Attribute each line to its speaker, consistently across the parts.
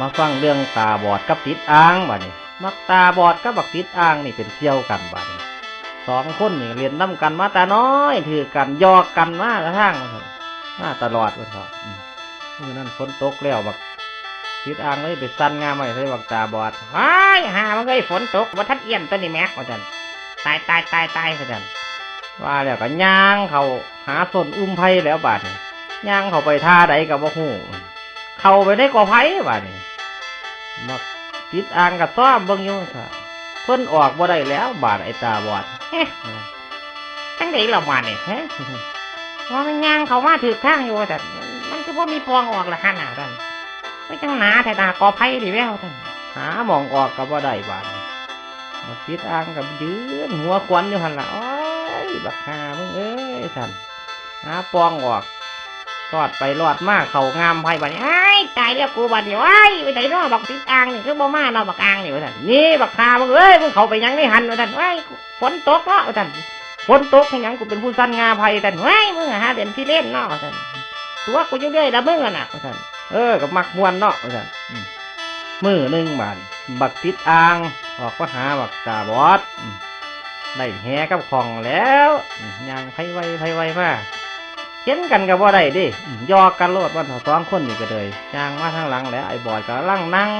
Speaker 1: มาฟังเรื่องตาบอดกับติดอ่างบัดนี้มักตาบอดกับบักติดอ่างนี่เป็นเสี่ยวกันบัดนี้สองคนนี่เรียนน้ำกันมาแต่น้อยถือกันยอกกันมากระทั่งว่าซั่นมาตลอดวันเถอะอืมมื่อนั้นฝนตกแล้วบักติดอ่างเลยไปสั้นงามไว้ใส่บักตาบอด
Speaker 2: ว้ยหามันก็ไอ้ฝนตกว่าทัดเอี่ยมตัวนี้แม็กว่าจันตายตายตายตายว่าจัน
Speaker 1: ว่าแล้วก็ย่างเขาหาส้นอุ้มไผ่แล้วบาดนี้ย่างเขาไปท่าใดกับบ่ฮู้เข้าไปได้กอไผ่บาดนี้ มักติดอ่างกับซ้อมเบิ่งอยู่ซะเพิ่นออกบ่ได้แล้ว บาดไอ้ตาบอด
Speaker 2: เอ๊ะตั้งแต่เรามาเนี่ยฮะว่ามันย่างเขามาถือข้างอยู่ว่าจันมันคือว่ามีปองออกละหันหนาจันไม่จังหนาแต่ตากอไผ่ดิแววจัน
Speaker 1: หาหมองออกกับบ่ได้บาดนี้มักติดอ่างกับยืนหัวควันอยู่หั่นล่ะโอ้ยบักหามึงเอ้ยสั่นหาปองออก รอดไปรอดมาเขางามไผ่บาดนี้
Speaker 2: ไอ้ายตายแล้วกูบัดเดียวไอ้ายไปไหนเนาะบอกติดอ่างนี่คือบ่มาเนาะบอกอ่างนี่ว่าจันนี่บักคามึงเอ้ยมึงเขาไปยังไม่หันว่าจันไอ้ยฝนตกเนาะว่าจันฝนตกให้หยังกูเป็นผู้สั้นงาไผ่จันไอ้ยมึงอะฮะเด่นที่เล่นเนาะว่าจันตัวกูอยู่เรื่อยละมึงอะน่ะว่าจัน
Speaker 1: เออกับมักมวนเนาะว่าซั่นอืมมือหนึ่งบาทบักติดอ่างออกมาหาบักตาบอดอืมได้แหกับของแล้วอืมย่างไผไวไผไวมา เห็นกันกับว่าได้ดิอืมยอกกันโลดวันเถาสองคนนี่ก็เลยย่างมาทางหลังแล้วไอ้บอดก็ลังนั่ง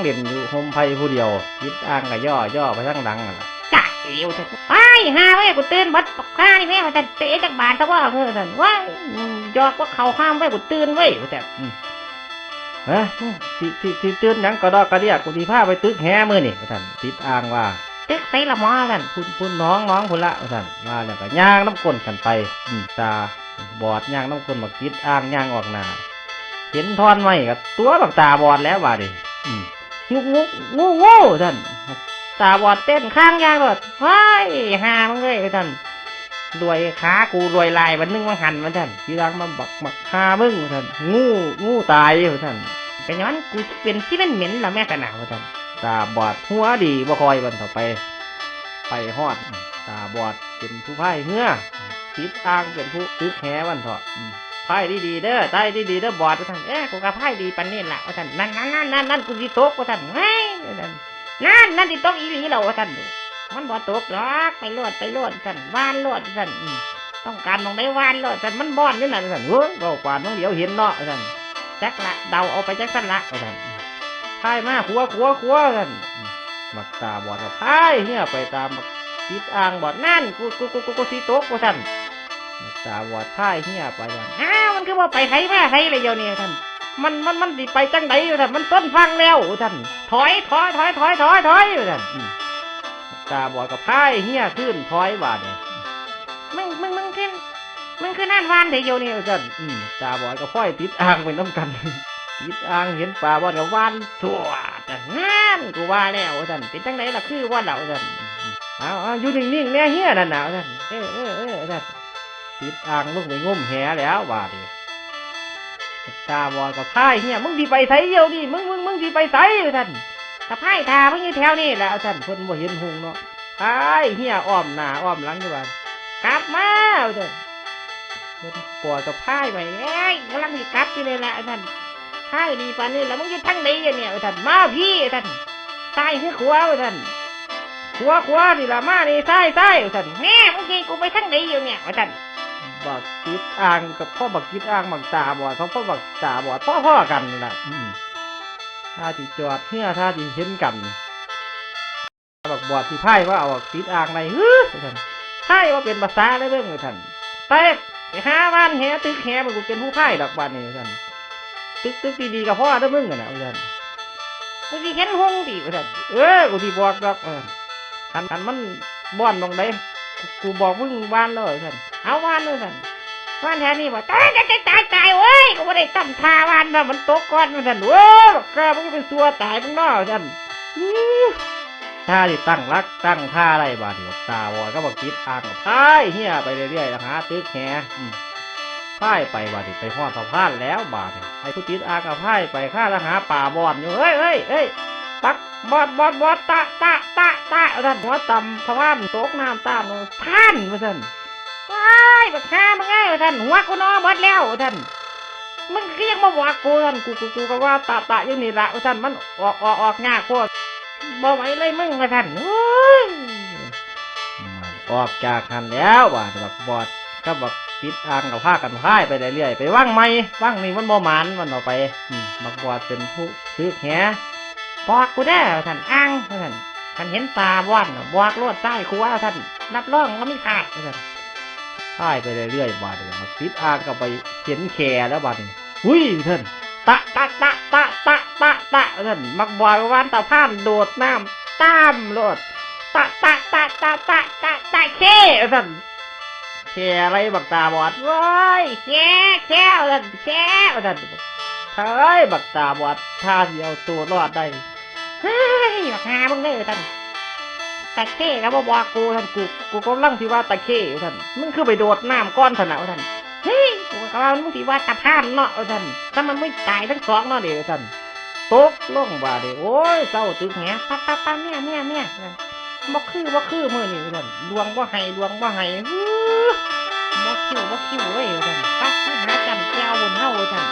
Speaker 1: เล่นอยู่โฮมไผผู้เดียวติดอ่างก็ย่อย่อไปทางหลังนั่นล่ะ
Speaker 2: จ้าเอวเถอะไอ้ายหาไว้กูตื่นบัดปกข้านี่แม่ว่าแต่เตะจากบานซะว่าเออท่านว้ายอืมยอกว่าเขาข้ามไว้กูตื่นไว้ว่าแต่
Speaker 1: เฮ้ยสิสิสิตื่นหยังก็ดอกกระเดียกกูดีผ้าไปตึกแหมือนี่ว่าท่านติดอ่างว่า
Speaker 2: ตึกใส่ละหมอท่าน
Speaker 1: พุ่นพุ่นน้องน้องพุ่นละว่าท่านมาแล้วก็ย่างน้ำก้นกันไปอืมตา บอดย่างน้ำก้นบักติดอ่างย่างออกหน้าเห็นทอนไม้กับตัวบักตาบอดแล้วว่าดิอืมงูงูงูงูท่านตาบอดเต้นข้างย่างรถ
Speaker 2: ว้ายหามันเลยท่านรวยขากูรวยลายวันนึงมันหันมันท่าน
Speaker 1: ทีหลังมาบักบักคามึงว่าท่านงูงูตายว่าท่าน
Speaker 2: เป็นย้อนกูเป็นที่มันเหม็นละแม่กันหนาวว่าท่าน
Speaker 1: ตาบอดหัวดีบ่คอยวันต่อไป ไปฮอดอืมตาบอดเป็นผู้พ่ายเหือ ติดอ่างเป็นผู้ตึกแหวันเถอะอืมพายดีๆเด้อใต้ดีๆเด้อบอดว่าท่าน
Speaker 2: เอ้กูกระพายดีปันนี่แหละว่าท่านนั่นนั่นนั่นนั่นนั่นกูสิตกว่าท่านเฮ้ยว่าท่านนั่นนั่นสิตกอีหลีแล้วว่าท่านมันบ่ตกหรอกไปโลดไปโลดท่านว่านโลดท่านอืมต้องการมองได้ว่านโลดท่านมันบ่อนนี่น่ะท่าน
Speaker 1: เฮ้ยเรากวาดน้องเดียวเห็นเนาะท่าน
Speaker 2: จักละเดาเอาไปจักสั้นละ
Speaker 1: ท่านพายมาขัวขัวขัวท่านอืมมักตาบอดก็พายเฮียไปตามมักติดอ่างบอด
Speaker 2: นั่นกูกูกูกูกูสิตกว่าท่าน
Speaker 1: มัก ตาบอดพายเฮียไปวัน
Speaker 2: อ้าวมันคือว่าไปไทยมาไทยเลยเดี๋ยวนี้ท่าน มันมันมันสิไปจังไดอยู่ท่านมันต้นฟังแล้วท่าน ถอยถอยถอยถอยถอยถอยู่ท่าน
Speaker 1: ตาบอดก็พายเฮียขึ้นถอยบาดเนี่ย
Speaker 2: มึงมึงมึงขึ้นมึงขึ้นนั่นวานเดี๋ยวนี้
Speaker 1: ท่านตาบอดก็ค่อยติดอ่างไปน้ำกันติดอ่างเห็นปลาบอดก็วาน
Speaker 2: ตัวท่านนั่นกูว่าแล้วท่านเป็นจังไดล่ะคือว่าเราท่าน
Speaker 1: เอาเอยู่นิ่งๆแน่เฮียนั่นน่ะท่านเออเออเออท่าน ติดอ่างลงไปงมแหแล้วบาดนี้ตาบอดก็พายเฮียมึงดีไปไสเดียวดิมึงมึงมึงดีไปไสท่าน
Speaker 2: สะพายทามึงอยู่แถวนี้แหละ
Speaker 1: แล้วท่านเพิ่นบ่เห็นหงเนาะพายเฮียอ้อมหน้าอ้อมหลังอยู่บ้าน
Speaker 2: กลับมา
Speaker 1: เอาเด้อเพิ่นปล่อยก็พายไป
Speaker 2: เอ้ยกำลังสิกลับอยู่เลยแหละท่านพายดีปานนี้แล้วมึงอยู่ทั้งใดอะเนี่ยท่านมาพี่ท่านซ้ายคือขวาท่าน
Speaker 1: ขวาขวานี่ล่ะมานี่ซ้ายซ้ท่าน
Speaker 2: แม่มึงสิกูไปทั้งใดอยู่เนี่ยท่าน
Speaker 1: บักติดอ่างกับพ่อบักติดอ่างบักตาบอดเขาพ่อบักตาบอดพ่อพ่อกันนั่นล่ะอืมถ้าที่จอดเฮียถ้าที่เห็นกันบักบอดที่พายว่าเอาบักติดอ่างในฮึท่านพายว่าเป็นภาษาได้เรื่องเลยท่านแต่ไปหาบ้านแหตึกแหมันกูเป็นผู้พายดอกบ้านนี่ท่านตึกตึกดีๆกับพ่อเด้อมึงกันนะท่าน
Speaker 2: กูสิเห็นหงส์ดิท่าน
Speaker 1: เออกูที่บอกดอกเออคันคันมันบ้อนตรงไหนกูกูบอกมึงบ้านเลยท่าน
Speaker 2: เอาวานเลยท่นวานแถวนี้บอกตายตายตายตายตายเว้ยกูไม่ได้ตั้งท่าวานนะมันตกก้อนท่านเว้ยกกล้ามึงเป็นสัวตายมึงนอท่าน
Speaker 1: ท่าที่ตั้งรักตั้งท่าอะไรบาดเดียวตาบอดก็บอกคิดอ่างกับพายเฮียไปเรื่อยๆแล้วหาตึกแหอืมพายไปบาดเดียวไปหอดสะพานแล้วบาดเนี่ยไอ้ผู้ติดอ่างกับพายไปข้าล้วหาป่าบอนอยู่เฮ้ยเฮ้ยเฮ้ยปักบอดบอดบอดตะตะตะตะท่านหัวต่ำสะพานตกน้ำตามท่านมาท่นา
Speaker 2: ยบักข้ามึงไงท่านหัวกูนอหมดแล้วท่านมึงก็ยังมาบอกกูท่านกูกูกูก็ว่าตาตาอยู่นี่ละท่านมันออกออกออกยาโคตรบ่ไหวเลยมึงท่านเฮ้ย
Speaker 1: ออกจากหันแล้วบาบักบอดก็บักติดอ่างกับผ้ากันพายไปเรื่อยๆไปว่างไม่ว่างนี่มันบ่หมันมันออกไปมบักบอดเป็นผู้ซื้อแห
Speaker 2: บอกกูได้ท่านอ้างท่านท่านเห็นตาบ้านบอกรวดใต้กูว่าท่านรับรองก็ไม่ขาดว่าท่าน
Speaker 1: พายไปเรื่อยๆบาดนี่บักติดอางก็ไปเห็นแขแล้วบาดนี่หุ้ยท่านตะตะตะตะตะตะตะท่านมักบอดวันตะพานโดดน้ำตามโลด
Speaker 2: ตะตะตะตะตะตะตะเค่
Speaker 1: เอ้ยท่านแขอะไรบักตาบอด
Speaker 2: โว้ยแค่แค่ว่าท่านแค่
Speaker 1: เอ้ยท่านเฮ้ยบักตาบอดถ้าสิเอาตัวรอดได้
Speaker 2: เฮ้ยบักหามึงเด้อท่น ตะเค่ก็บ่บอกกูท่านกู
Speaker 1: กูก็ลังที่ว่าตะเข้ท่านมึงคือไปโดดน้ำก้อนถนะท่าน
Speaker 2: เฮ้ยกูก็ว่ามึงสิว่าตะพานเนาะ
Speaker 1: ท่านถ้ามันไม่ตายทั้งสองเนาะเดี๋ยวท่านตกลงบาดเดี๋ยวโอ้ยเศร้าตึกแห
Speaker 2: ปะปะปะเมียเมียเมียบ่คือบ่คือมือนี่ท่านดวงบ่ให้ดวงบ่ให้ฮู้บ่คิวบ่คิวเว้ยท่านไปหาจำแก้วบนเฮาท่าน